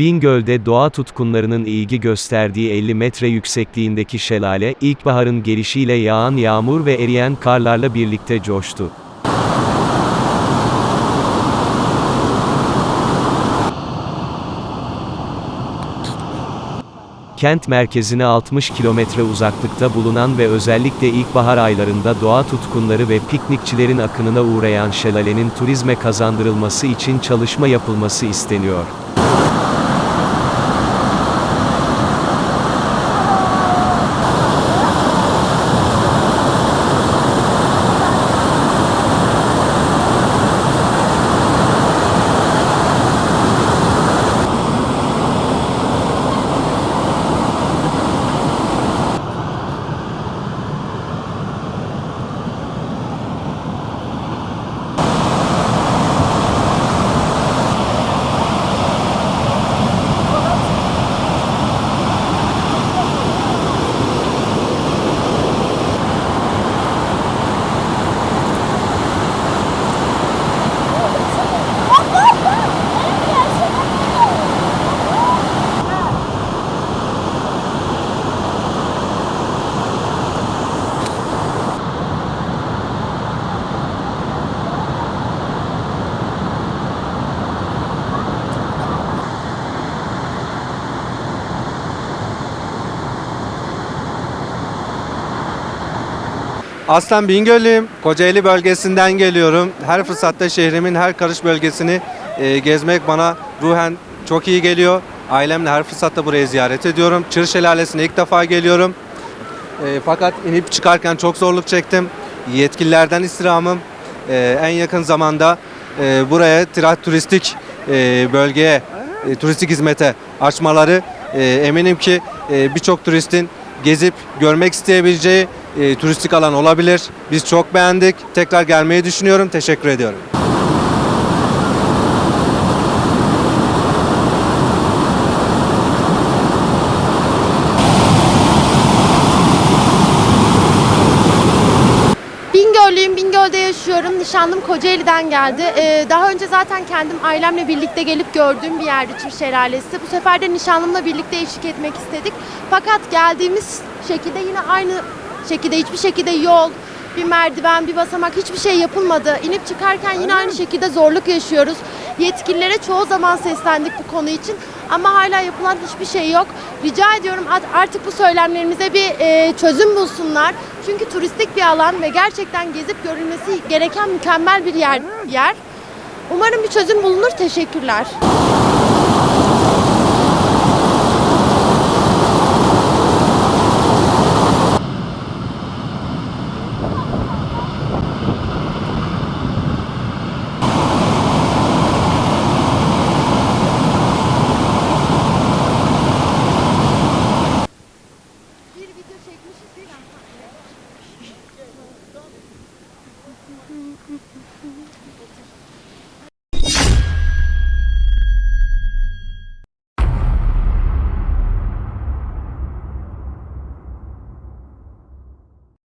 Bingöl'de doğa tutkunlarının ilgi gösterdiği 50 metre yüksekliğindeki şelale, ilkbaharın gelişiyle yağan yağmur ve eriyen karlarla birlikte coştu. Kent merkezine 60 kilometre uzaklıkta bulunan ve özellikle ilkbahar aylarında doğa tutkunları ve piknikçilerin akınına uğrayan şelalenin turizme kazandırılması için çalışma yapılması isteniyor. Aslen Bingöllüyüm. Kocaeli bölgesinden geliyorum. Her fırsatta şehrimin her karış bölgesini e, gezmek bana ruhen çok iyi geliyor. Ailemle her fırsatta burayı ziyaret ediyorum. Çır Şelalesi'ne ilk defa geliyorum. E, fakat inip çıkarken çok zorluk çektim. Yetkililerden istirhamım e, en yakın zamanda e, buraya tira- turistik e, bölgeye, e, turistik hizmete açmaları e, eminim ki e, birçok turistin gezip görmek isteyebileceği e, turistik alan olabilir. Biz çok beğendik. Tekrar gelmeyi düşünüyorum. Teşekkür ediyorum. Bingöllüyüm, Bingöl'de yaşıyorum. Nişanlım Kocaeli'den geldi. Ee, daha önce zaten kendim ailemle birlikte gelip gördüğüm bir yerdi Çift Şelalesi. Bu sefer de nişanlımla birlikte eşlik etmek istedik. Fakat geldiğimiz şekilde yine aynı şekilde hiçbir şekilde yol, bir merdiven, bir basamak hiçbir şey yapılmadı. İnip çıkarken yine aynı şekilde zorluk yaşıyoruz. Yetkililere çoğu zaman seslendik bu konu için ama hala yapılan hiçbir şey yok. Rica ediyorum art- artık bu söylemlerimize bir e, çözüm bulsunlar. Çünkü turistik bir alan ve gerçekten gezip görülmesi gereken mükemmel bir yer. yer. Umarım bir çözüm bulunur. Teşekkürler.